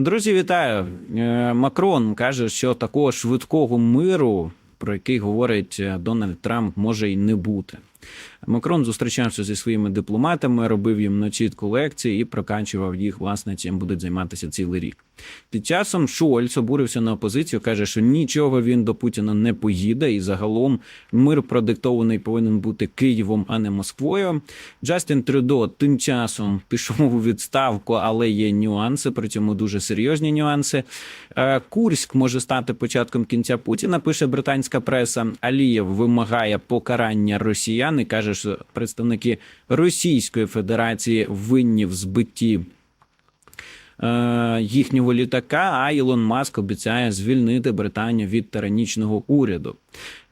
Друзі, вітаю. Е, Макрон каже, що такого швидкого миру, про який говорить е, Дональд Трамп, може й не бути. Макрон зустрічався зі своїми дипломатами, робив їм на чітку лекції і прокачував їх, власне, чим будуть займатися цілий рік. Під часом Шольц обурився на опозицію, каже, що нічого він до Путіна не поїде, і загалом мир продиктований повинен бути Києвом, а не Москвою. Джастін Трюдо тим часом пішов у відставку, але є нюанси, при цьому дуже серйозні нюанси. Е, Курськ може стати початком кінця Путіна. Пише британська преса. Алієв вимагає покарання росіян і каже, що представники Російської Федерації винні в збитті е, їхнього літака, а Ілон Маск обіцяє звільнити Британію від тиранічного уряду.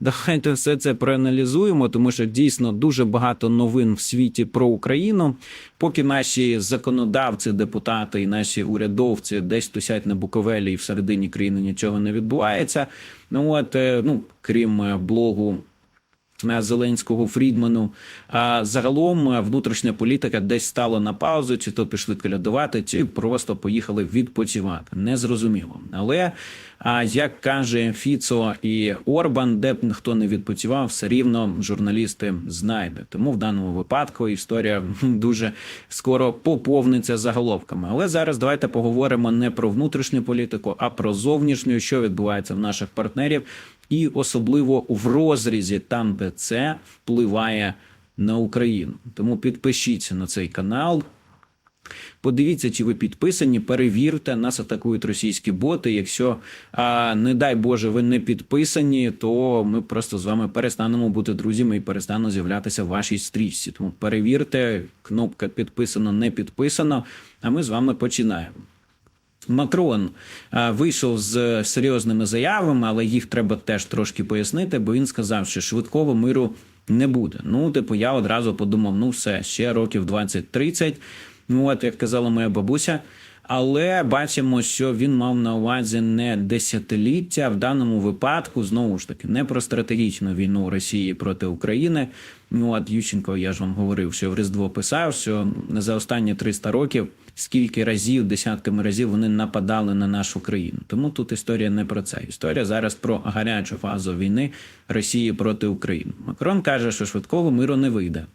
Давайте все це проаналізуємо, тому що дійсно дуже багато новин в світі про Україну. Поки наші законодавці, депутати і наші урядовці десь тусять на Буковелі і всередині країни нічого не відбувається. Ну от е, ну крім е, блогу Зеленського Фрідману. А загалом е, внутрішня політика десь стала на паузу, чи то пішли колядувати, чи просто поїхали відпочивати. Незрозуміло. Але а як каже Фіцо і Орбан, де б хто не відпочивав, все рівно журналісти знайдуть. Тому в даному випадку історія дуже скоро поповниться заголовками. Але зараз давайте поговоримо не про внутрішню політику, а про зовнішню, що відбувається в наших партнерів, і особливо в розрізі там, де це впливає на Україну. Тому підпишіться на цей канал. Подивіться, чи ви підписані, перевірте, нас атакують російські боти. Якщо, не дай Боже, ви не підписані, то ми просто з вами перестанемо бути друзями і перестануть з'являтися в вашій стрічці. Тому перевірте, кнопка підписано, не підписано. А ми з вами починаємо. Макрон вийшов з серйозними заявами, але їх треба теж трошки пояснити, бо він сказав, що швидкого миру не буде. Ну, типу, я одразу подумав: ну все, ще років 20-30. Ну, от як казала моя бабуся. Але бачимо, що він мав на увазі не десятиліття, в даному випадку знову ж таки не про стратегічну війну Росії проти України. Ну от Ющенко, я ж вам говорив, що в Різдво писав, що за останні 300 років скільки разів, десятками разів вони нападали на нашу країну. Тому тут історія не про це. Історія зараз про гарячу фазу війни Росії проти України. Макрон каже, що швидкого миру не вийде.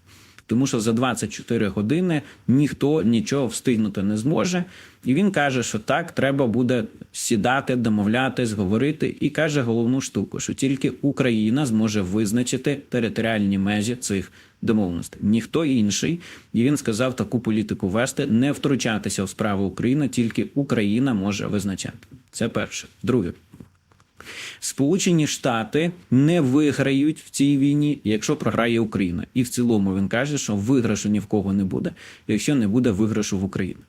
Тому що за 24 години ніхто нічого встигнути не зможе. І він каже, що так треба буде сідати, домовлятись, говорити, і каже головну штуку, що тільки Україна зможе визначити територіальні межі цих домовленостей. Ніхто інший, і він сказав таку політику вести, не втручатися в справи України, тільки Україна може визначати. Це перше. Друге. Сполучені Штати не виграють в цій війні, якщо програє Україна. І в цілому він каже, що виграшу ні в кого не буде, якщо не буде виграшу в Україні.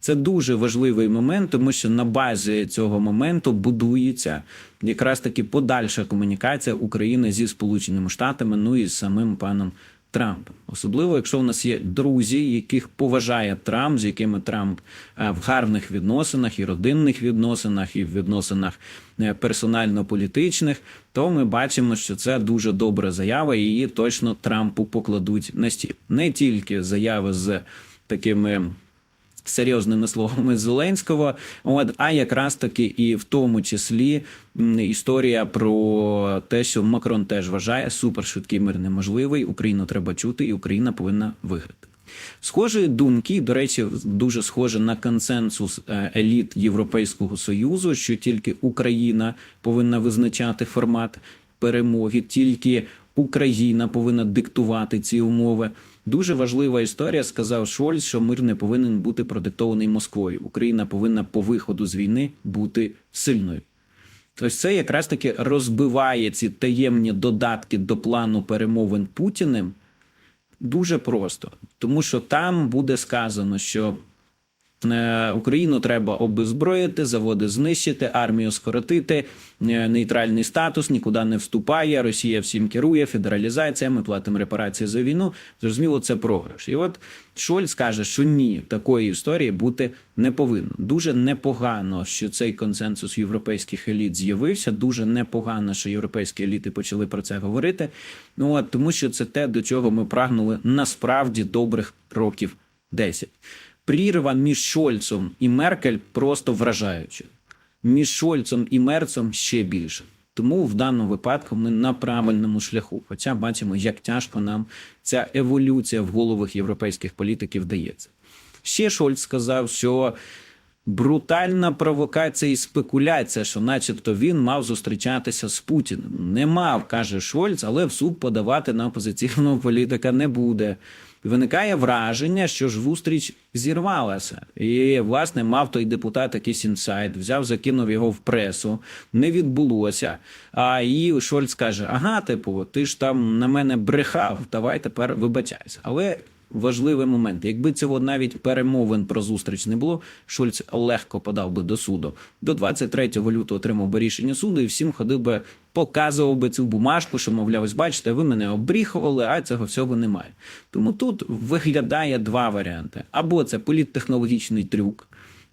Це дуже важливий момент, тому що на базі цього моменту будується якраз таки подальша комунікація України зі Сполученими Штатами, ну і з самим паном Трампом. Особливо, якщо у нас є друзі, яких поважає Трамп, з якими Трамп е, в гарних відносинах і родинних відносинах, і в відносинах е, персонально-політичних, то ми бачимо, що це дуже добра заява, і її точно Трампу покладуть на стіл. Не тільки заяви з такими серйозними словами Зеленського, от а якраз таки і в тому числі історія про те, що Макрон теж вважає супершвидкий мир неможливий. Україну треба чути, і Україна повинна виграти. Схожі думки, до речі, дуже схоже на консенсус е, еліт Європейського союзу, що тільки Україна повинна визначати формат перемоги, тільки Україна повинна диктувати ці умови. Дуже важлива історія. Сказав Шольц, що мир не повинен бути продиктований Москвою. Україна повинна по виходу з війни бути сильною. Тобто це якраз таки розбиває ці таємні додатки до плану перемовин Путіним дуже просто, тому що там буде сказано, що Україну треба обезброїти, заводи знищити, армію скоротити, е, нейтральний статус нікуди не вступає. Росія всім керує, федералізація. Ми платимо репарації за війну. Зрозуміло, це програш. І от Шольц каже, що ні, такої історії бути не повинно. Дуже непогано, що цей консенсус європейських еліт з'явився. Дуже непогано, що європейські еліти почали про це говорити. Ну от тому, що це те, до чого ми прагнули насправді добрих років 10. Прірва між Шольцом і Меркель просто вражаюча. Між Шольцем і Мерцем ще більше. Тому в даному випадку ми на правильному шляху. Хоча бачимо, як тяжко нам ця еволюція в головах європейських політиків дається. Ще Шольц сказав, що брутальна провокація і спекуляція, що, начебто, він мав зустрічатися з Путіним. Не мав, каже Шольц, але в суд подавати на опозиційного політика не буде. Виникає враження, що ж зустріч зірвалася, і власне мав той депутат якийсь інсайт, взяв, закинув його в пресу, не відбулося. А і Шольц каже: Ага, типу, ти ж там на мене брехав, давай тепер вибачайся. Але важливий момент. Якби цього навіть перемовин про зустріч не було, Шольц легко подав би до суду. До 23 лютого отримав би рішення суду і всім ходив би, показував би цю бумажку, що, мовляв, ось бачите, ви мене обріхували, а цього всього немає. Тому тут виглядає два варіанти: або це політтехнологічний трюк.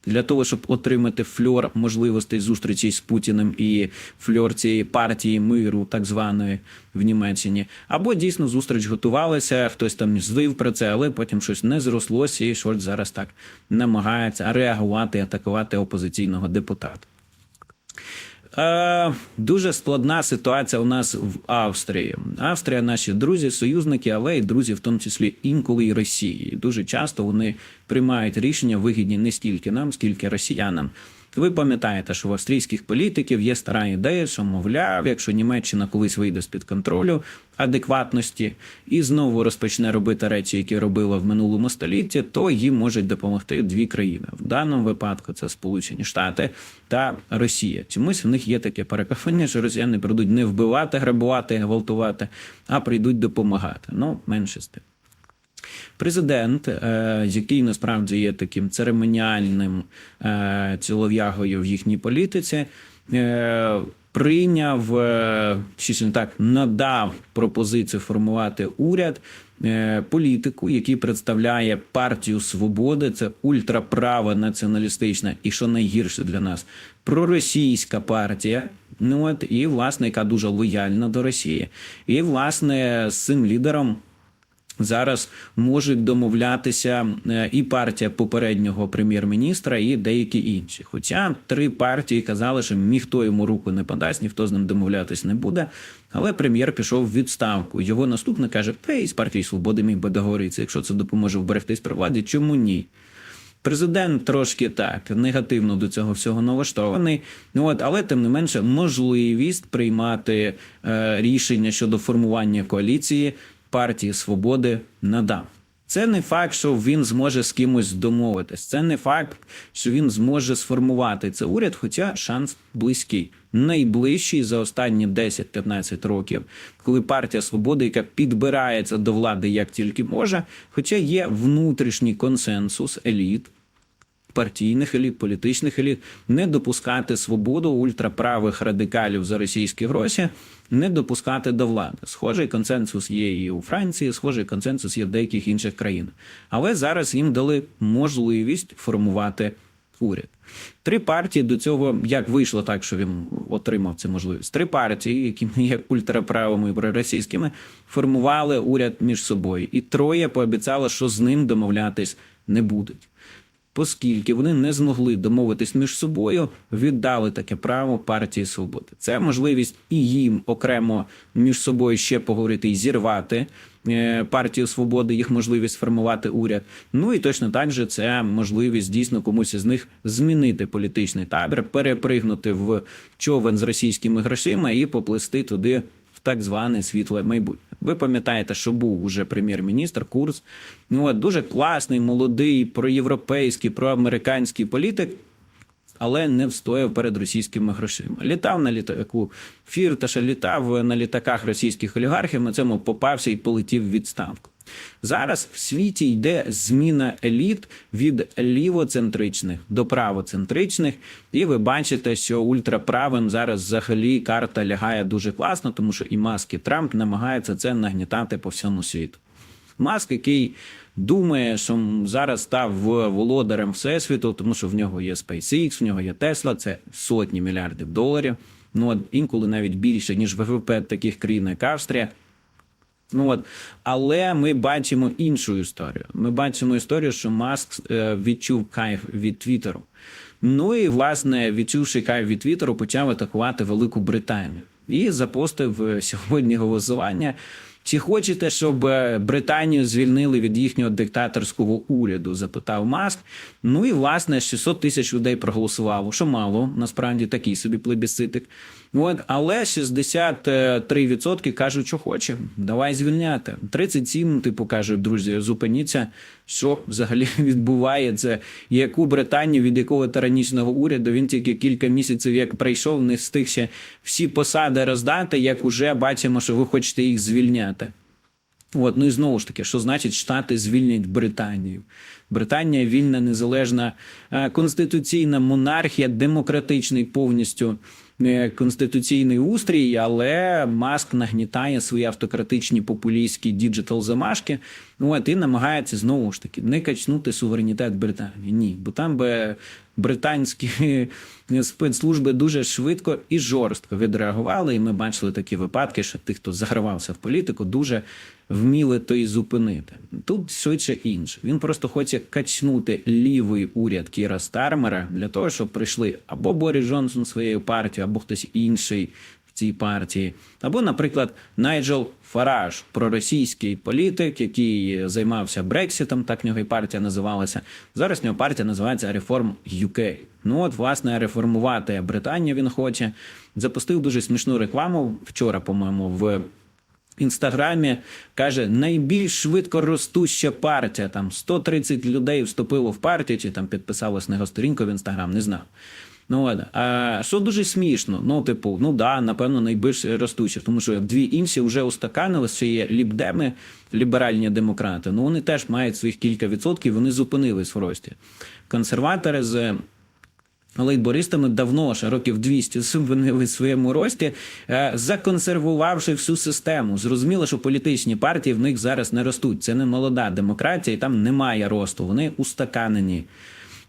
Для того щоб отримати фльор можливостей зустрічі з Путіним і фльор цієї партії миру, так званої в Німеччині, або дійсно зустріч готувалася, хтось там звив про це, але потім щось не зрослося, і Шольц зараз так намагається реагувати, атакувати опозиційного депутата. Е, дуже складна ситуація у нас в Австрії. Австрія, наші друзі, союзники, але й друзі, в тому числі інколи і Росії. Дуже часто вони приймають рішення вигідні не стільки нам, скільки росіянам. Ви пам'ятаєте, що в австрійських політиків є стара ідея, що мовляв, якщо Німеччина колись вийде з під контролю адекватності і знову розпочне робити речі, які робила в минулому столітті, то їм можуть допомогти дві країни. В даному випадку це Сполучені Штати та Росія. Чомусь в них є таке переконання, що росіяни прийдуть не вбивати, грабувати, гвалтувати, а прийдуть допомагати. Ну, менше з тим. Президент, е, який насправді є таким церемоніальним е, цілов'ягою в їхній політиці, е, прийняв чи так надав пропозицію формувати уряд. Політику, який представляє партію свободи, це ультраправа націоналістична і що найгірше для нас проросійська партія. Ну от і власне, яка дуже лояльна до Росії, і власне з цим лідером зараз можуть домовлятися е, і партія попереднього прем'єр-міністра, і деякі інші. Хоча три партії казали, що ніхто йому руку не подасть, ніхто з ним домовлятись не буде. Але прем'єр пішов в відставку. Його наступник каже: Ей, з партії свободи міг би договоритися, якщо це допоможе вберегтись при владі. Чому ні? Президент трошки так негативно до цього всього налаштований. От, але тим не менше, можливість приймати е, рішення щодо формування коаліції партії свободи надав. Це не факт, що він зможе з кимось домовитись. Це не факт, що він зможе сформувати це уряд, хоча шанс близький. Найближчий за останні 10-15 років, коли партія свободи, яка підбирається до влади як тільки може, хоча є внутрішній консенсус еліт, партійних еліт, політичних еліт, не допускати свободу ультраправих радикалів за російські гроші, не допускати до влади. Схожий консенсус є і у Франції, схожий консенсус є в деяких інших країнах. Але зараз їм дали можливість формувати уряд. Три партії до цього як вийшло так, що він отримав цю можливість. Три партії, які є ультраправими і проросійськими, формували уряд між собою, і троє пообіцяли, що з ним домовлятись не будуть оскільки вони не змогли домовитись між собою, віддали таке право партії свободи. Це можливість і їм окремо між собою ще поговорити і зірвати е, партію свободи, їх можливість формувати уряд. Ну і точно так же це можливість дійсно комусь із них змінити політичний табір, перепригнути в човен з російськими грошима і поплисти туди в так зване світле майбутнє. Ви пам'ятаєте, що був уже прем'єр-міністр Курс. Ну от дуже класний, молодий, проєвропейський, проамериканський політик. Але не встояв перед російськими грошима. Літав на літаку Фірташа, літав на літаках російських олігархів. На цьому попався і полетів в відставку. Зараз в світі йде зміна еліт від лівоцентричних до правоцентричних, і ви бачите, що ультраправим зараз взагалі карта лягає дуже класно, тому що і Маск, і Трамп намагаються це нагнітати по всьому світу. Маск, який думає, що зараз став володарем всесвіту, тому що в нього є SpaceX, в нього є Tesla, це сотні мільярдів доларів. Ну інколи навіть більше ніж ВВП таких країн, як Австрія. Ну от, але ми бачимо іншу історію. Ми бачимо історію, що Маск е, відчув кайф від Твіттеру. Ну і власне, відчувши кайф від Твіттеру, почав атакувати Велику Британію і запостив е, сьогодні голосування. Чи хочете, щоб е, Британію звільнили від їхнього диктаторського уряду? запитав Маск. Ну і власне 600 тисяч людей проголосувало, що мало, насправді такий собі плебісцитик. От, але 63% кажуть, що хоче. Давай звільняти. 37, типу, кажуть, друзі, зупиніться. Що взагалі відбувається? Яку Британію від якого тиранічного уряду він тільки кілька місяців як прийшов, не встиг ще всі посади роздати, як уже бачимо, що ви хочете їх звільняти. От, ну і знову ж таки, що значить Штати звільнять Британію? Британія вільна, незалежна е, конституційна монархія, демократичний повністю конституційний устрій, але Маск нагнітає свої автократичні популістські діджитал замашки. Ну от і намагається знову ж таки не качнути суверенітет Британії. Ні, бо там би британські спецслужби дуже швидко і жорстко відреагували. І ми бачили такі випадки, що тих, хто загравався в політику, дуже вміли то і зупинити. Тут швидше інше. Він просто хоче качнути лівий уряд Кіра Стармера для того, щоб прийшли або Борис Джонсон своєю партією, або хтось інший цій партії, або, наприклад, Найджел Фараж, проросійський політик, який займався Брекситом, так в нього і партія називалася. Зараз в нього партія називається Реформ UK. Ну от, власне, реформувати Британію він хоче. Запустив дуже смішну рекламу вчора, по-моєму, в інстаграмі каже: найбільш швидко ростуща партія. Там 130 людей вступило в партію, чи там підписалось на його сторінку в інстаграм, не знаю. Ну от, а що дуже смішно, ну, типу, ну да, напевно, найбільш ростучі, тому що дві інші вже устаканили, що є лібдеми, ліберальні демократи. Ну вони теж мають своїх кілька відсотків, вони зупинились в рості. Консерватори з лейбористами давно, ще років 200, зупинили в своєму рості, е, законсервувавши всю систему. Зрозуміло, що політичні партії в них зараз не ростуть. Це не молода демократія, і там немає росту. Вони устаканені.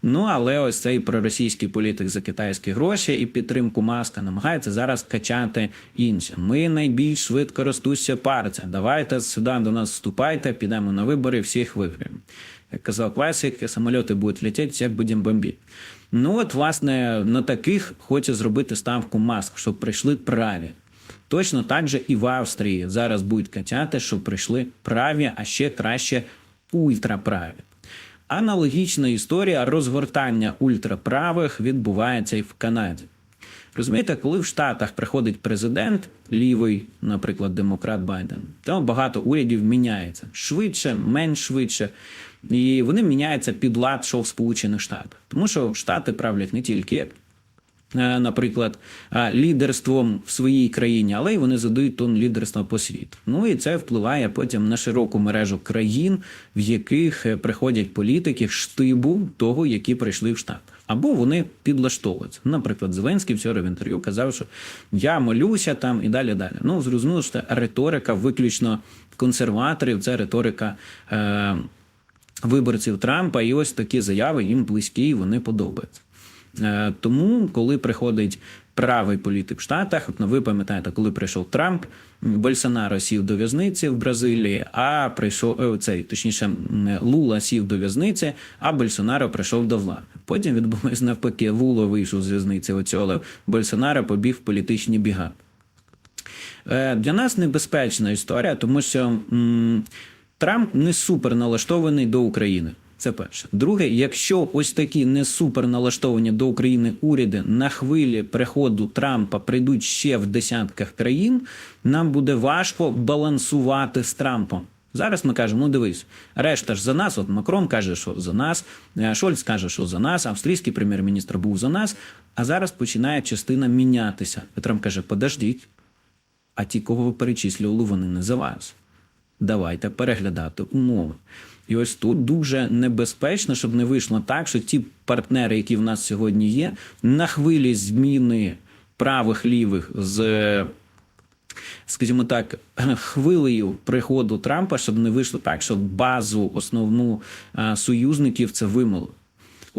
Ну, але ось цей проросійський політик за китайські гроші і підтримку маска намагається зараз качати інше. Ми найбільш швидко ростуща партія. Давайте сюди до нас вступайте, підемо на вибори, всіх виграємо. Як казав класик, самоліти будуть летіти, як будемо бомбити. Ну от, власне, на таких хоче зробити ставку маск, щоб прийшли праві. Точно так же і в Австрії зараз будуть качати, щоб прийшли праві, а ще краще ультраправі. Аналогічна історія розгортання ультраправих відбувається і в Канаді. Розумієте, коли в Штатах приходить президент, лівий, наприклад, демократ Байден, то багато урядів міняється швидше, менш швидше. І вони міняються під лад, що Сполучених Штатах. Тому що Штати правлять не тільки наприклад, е, лідерством в своїй країні, але й вони задають тон лідерства по світу. Ну і це впливає потім на широку мережу країн, в яких е, приходять політики штибу того, які прийшли в Штат. Або вони підлаштовуються. Наприклад, Зеленський вчора в інтерв'ю казав, що я молюся там і далі. далі. Ну зрозуміло, що риторика виключно консерваторів, це риторика. Е- Виборців Трампа, і ось такі заяви їм близькі, і вони подобаються. Е, тому, коли приходить правий політик в Штатах, ну ви пам'ятаєте, коли прийшов Трамп, Больсонаро сів до в'язниці в Бразилії, а прийшов е, цей, точніше, Лула сів до в'язниці, а Больсонаро прийшов до влади. Потім відбулось навпаки, Лула вийшов з в'язниці, оцього Больсонаро побіг в політичні біга. Е, для нас небезпечна історія, тому що. М Трамп не супер налаштований до України. Це перше. Друге, якщо ось такі не супер налаштовані до України уряди на хвилі приходу Трампа прийдуть ще в десятках країн, нам буде важко балансувати з Трампом. Зараз ми кажемо, ну дивись, решта ж за нас. От Макрон каже, що за нас, е, Шольц каже, що за нас, австрійський прем'єр-міністр був за нас. А зараз починає частина мінятися. Трамп каже: подождіть, а ті, кого ви перечислювали, вони не за вас давайте переглядати умови. І ось тут дуже небезпечно, щоб не вийшло так, що ті партнери, які в нас сьогодні є, на хвилі зміни правих лівих з. Скажімо так, хвилею приходу Трампа, щоб не вийшло так, щоб базу основну союзників це вимило.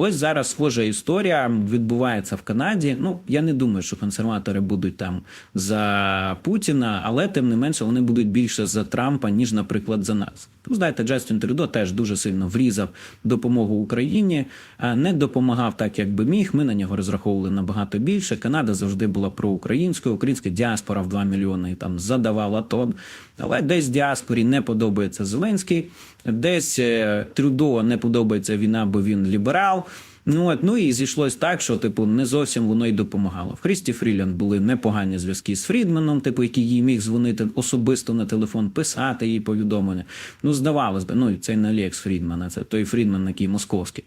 Ось зараз схожа історія відбувається в Канаді. Ну я не думаю, що консерватори будуть там за Путіна, але тим не менше вони будуть більше за Трампа, ніж, наприклад, за нас. Ви знаєте, Джастін Трюдо теж дуже сильно врізав допомогу Україні, а не допомагав так, як би міг. Ми на нього розраховували набагато більше. Канада завжди була проукраїнською, українська діаспора в 2 мільйони там задавала тон. Але десь діаспорі не подобається Зеленський, десь е, Трюдо не подобається війна, бо він ліберал. Ну от ну і зійшлось так, що типу не зовсім воно й допомагало. В Хрісті Фрілянд були непогані зв'язки з Фрідманом, типу, який їй міг дзвонити особисто на телефон, писати їй повідомлення. Ну, здавалось би, ну і це не Лекс Фрідмана, це той Фрідман, який московський.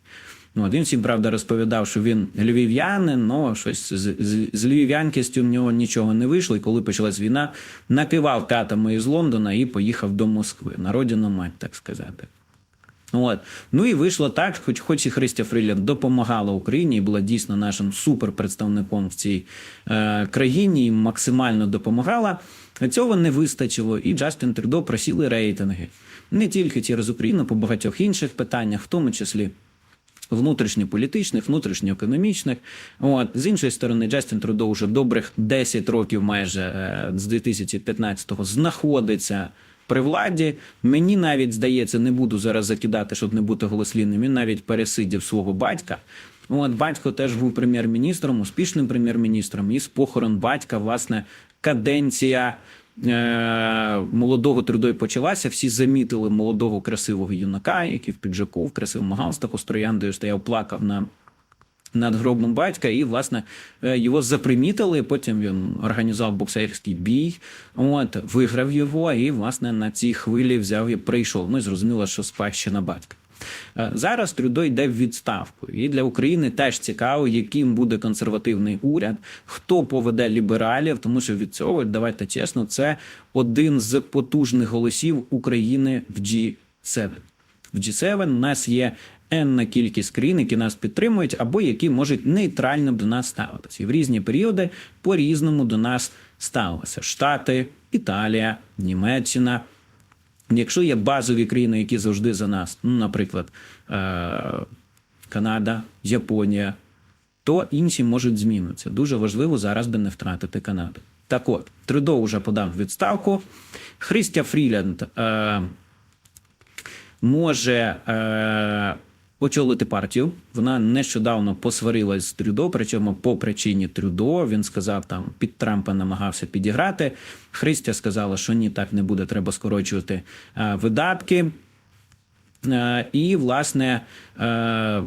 Ну, він всім правда розповідав, що він львів'янин, але щось з, з, з львів'янкістю в нього нічого не вийшло. І коли почалась війна, накивав катами із Лондона і поїхав до Москви. На родину мать, так сказати. От. Ну і вийшло так, хоч, хоч і Христя Фрілянд допомагала Україні і була дійсно нашим суперпредставником в цій е, країні і максимально допомагала. Цього не вистачило, і Джастін Трюдо просіли рейтинги. Не тільки через Україну, по багатьох інших питаннях, в тому числі внутрішньополітичних, внутрішньоекономічних. От з іншої сторони, Джастін Трудо вже добрих 10 років, майже е, з 2015-го, знаходиться. При владі мені навіть здається, не буду зараз закидати, щоб не бути голослівним. Він навіть пересидів свого батька. От батько теж був прем'єр-міністром, успішним прем'єр-міністром. І з похорон батька, власне, каденція молодого трудою почалася. Всі замітили молодого красивого юнака, який в піджаку, в красивому галстуху з стояв, плакав на над гробом батька, і власне е, його запримітили. Потім він організував боксерський бій. От виграв його, і власне на цій хвилі взяв і прийшов. Ну і зрозуміло, що спадщина батька. Е, Зараз Трюдо йде в відставку, і для України теж цікаво, яким буде консервативний уряд, хто поведе лібералів, тому що від цього давайте чесно, це один з потужних голосів України в G7. В G7 у нас є енна кількість країн, які нас підтримують, або які можуть нейтрально до нас ставитися. І в різні періоди по-різному до нас ставилися. Штати, Італія, Німеччина. Якщо є базові країни, які завжди за нас, ну, наприклад, е- Канада, Японія, то інші можуть змінитися. Дуже важливо зараз би не втратити Канаду. Так от, Трюдо вже подав відставку. Христя Фрілянд е- може е- очолити партію. Вона нещодавно посварилась з Трюдо, причому по причині Трюдо. Він сказав, там під Трампа намагався підіграти. Христя сказала, що ні, так не буде, треба скорочувати е- видатки. Е- і, власне, е-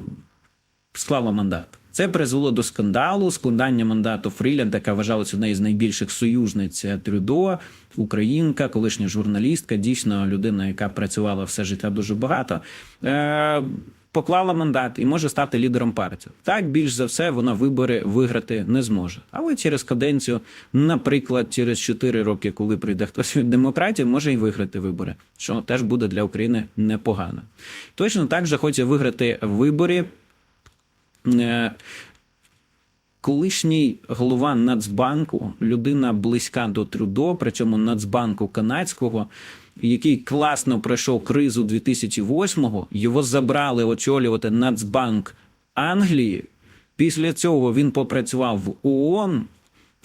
склала мандат. Це призвело до скандалу, складання мандату Фрілянд, яка вважалася однією з найбільших союзниць Трюдо, українка, колишня журналістка, дійсно людина, яка працювала все життя дуже багато. Поклала мандат і може стати лідером партії. Так більш за все вона вибори виграти не зможе. Але через каденцію, наприклад, через 4 роки, коли прийде хтось від демократії, може і виграти вибори, що теж буде для України непогано. Точно так же хоче виграти вибори. Е, Колишній голова Нацбанку, людина близька до Трюдо, причому Нацбанку канадського, який класно пройшов кризу 2008-го, його забрали очолювати Нацбанк Англії. Після цього він попрацював в ООН,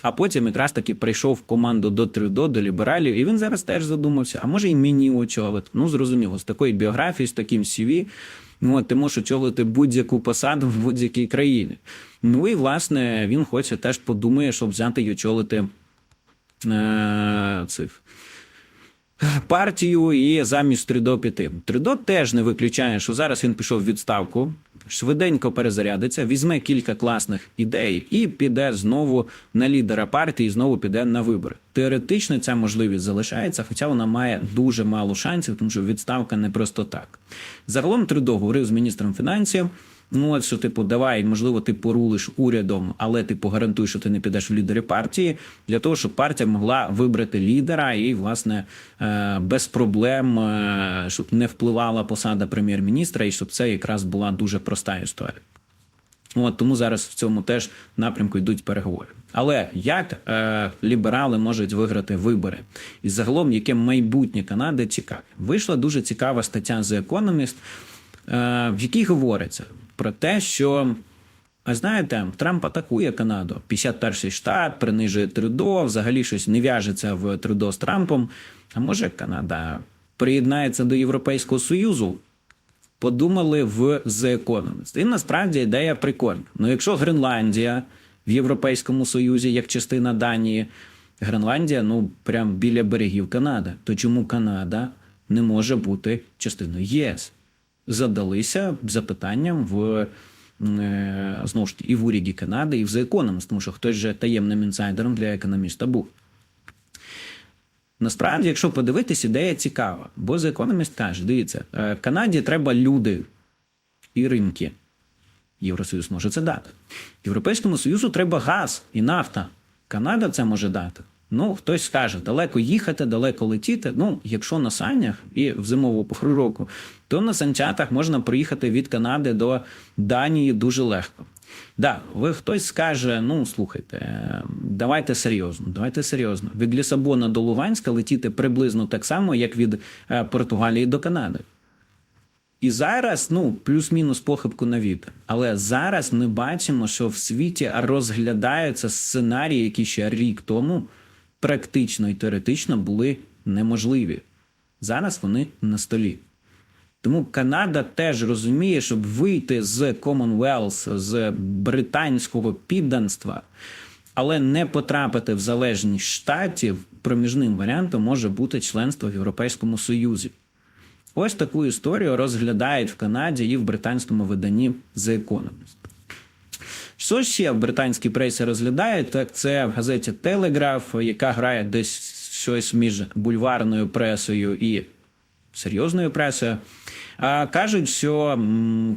а потім якраз таки прийшов в команду до Трюдо, до лібералів, і він зараз теж задумався, а може і мені очолити. Ну, зрозуміло, з такою біографією, з таким CV, ну, ти можеш очолити будь-яку посаду в будь-якій країні. Ну і власне він хоче теж подумає, щоб взяти і очолити е, цих партію і замість Трюдо піти. Трюдо теж не виключає, що зараз він пішов в відставку, швиденько перезарядиться, візьме кілька класних ідей і піде знову на лідера партії, знову піде на вибори. Теоретично ця можливість залишається, хоча вона має дуже мало шансів, тому що відставка не просто так. Загалом Трюдо говорив з міністром фінансів. Ну, от що, типу, давай, можливо, ти порулиш урядом, але ти погарантуєш, що ти не підеш в лідери партії, для того, щоб партія могла вибрати лідера і, власне, е, без проблем, е, щоб не впливала посада прем'єр-міністра, і щоб це якраз була дуже проста історія. От тому зараз в цьому теж напрямку йдуть переговори. Але як е, ліберали можуть виграти вибори? І загалом, яке майбутнє Канади цікаве? Вийшла дуже цікава стаття The Economist, е, в якій говориться про те, що. А знаєте, Трамп атакує Канаду. 51-й штат принижує Трюдо, взагалі щось не в'яжеться в Трюдо з Трампом. А може Канада приєднається до Європейського Союзу? Подумали в The Economist. І насправді ідея прикольна. Ну, якщо Гренландія в Європейському Союзі як частина Данії, Гренландія, ну прям біля берегів Канади, то чому Канада не може бути частиною ЄС? Задалися запитанням в е, знову ж і в уряді Канади, і в The Economist, тому що хтось же таємним інсайдером для економіста був. Насправді, якщо подивитись, ідея цікава, бо The Economist каже: дивіться, е, Канаді треба люди і ринки. Євросоюз може це дати. Європейському Союзу треба газ і нафта. Канада це може дати. Ну, хтось скаже, далеко їхати, далеко летіти. Ну, якщо на санях і в зимову пору року, то на санчатах можна проїхати від Канади до Данії дуже легко. Да, ви хтось скаже: ну слухайте, давайте серйозно, давайте серйозно. Від Лісабона до Луганська летіти приблизно так само, як від е, Португалії до Канади. І зараз, ну, плюс-мінус похибку на вітер. Але зараз ми бачимо, що в світі розглядаються сценарії, які ще рік тому практично і теоретично були неможливі. Зараз вони на столі. Тому Канада теж розуміє, щоб вийти з Commonwealth, з британського підданства, але не потрапити в залежність штатів, проміжним варіантом може бути членство в Європейському Союзі. Ось таку історію розглядають в Канаді і в британському виданні The Economist. Що ще в британській пресі розглядають, так це в газеті Телеграф, яка грає десь щось між бульварною пресою і серйозною пресою. А кажуть, що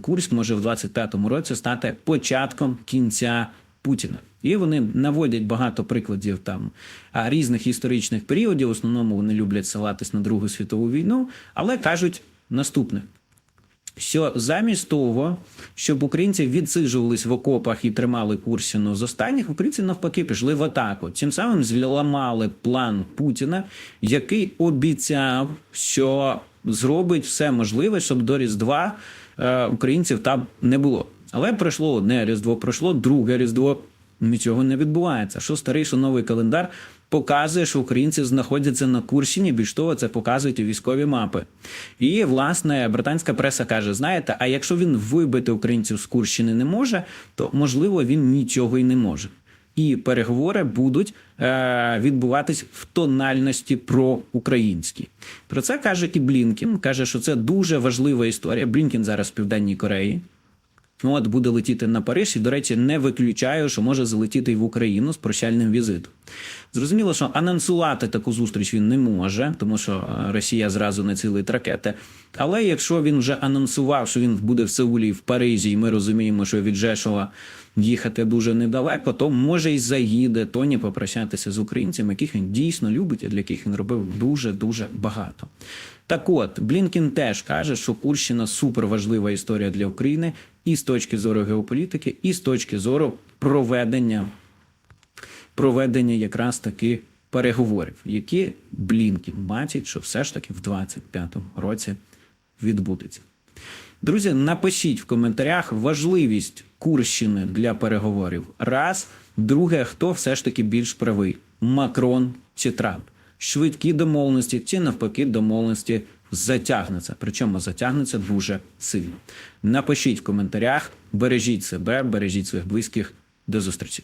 Курськ може в 25-му році стати початком кінця Путіна. І вони наводять багато прикладів там різних історичних періодів. В основному вони люблять ссилатись на Другу світову війну, але кажуть наступне. Що замість того, щоб українці відсиджувались в окопах і тримали Курщину з останніх, українці навпаки пішли в атаку. Цим самим зламали план Путіна, який обіцяв, що зробить все можливе, щоб до Різдва е, українців там не було. Але пройшло одне Різдво, пройшло друге Різдво. Нічого не відбувається. Що старий, що новий календар показує, що українці знаходяться на Курщині. Більш того, це показують і військові мапи. І власне британська преса каже: знаєте, а якщо він вибити українців з Курщини не може, то можливо він нічого й не може. І переговори будуть е, відбуватись в тональності про українські. Про це каже і Блінкін. каже, що це дуже важлива історія. Блінкін зараз в південній Кореї. Ну, от буде летіти на Париж, і, до речі, не виключаю, що може залетіти і в Україну з прощальним візитом. Зрозуміло, що анонсувати таку зустріч він не може, тому що е, Росія зразу не цілить ракети. Але якщо він вже анонсував, що він буде в Сеулі в Парижі, і ми розуміємо, що від Жешова їхати дуже недалеко, то може й заїде Тоні попрощатися з українцями, яких він дійсно любить, і для яких він робив дуже дуже багато. Так от, Блінкін теж каже, що Курщина суперважлива історія для України і з точки зору геополітики, і з точки зору проведення, проведення якраз таки переговорів, які Блінкін бачить, що все ж таки в 25-му році відбудеться. Друзі, напишіть в коментарях важливість Курщини для переговорів. Раз, друге, хто все ж таки більш правий: Макрон чи Трамп? Швидкі домовленості чи навпаки домовленості затягнуться. Причому затягнуться дуже сильно. Напишіть в коментарях, бережіть себе, бережіть своїх близьких. До зустрічі.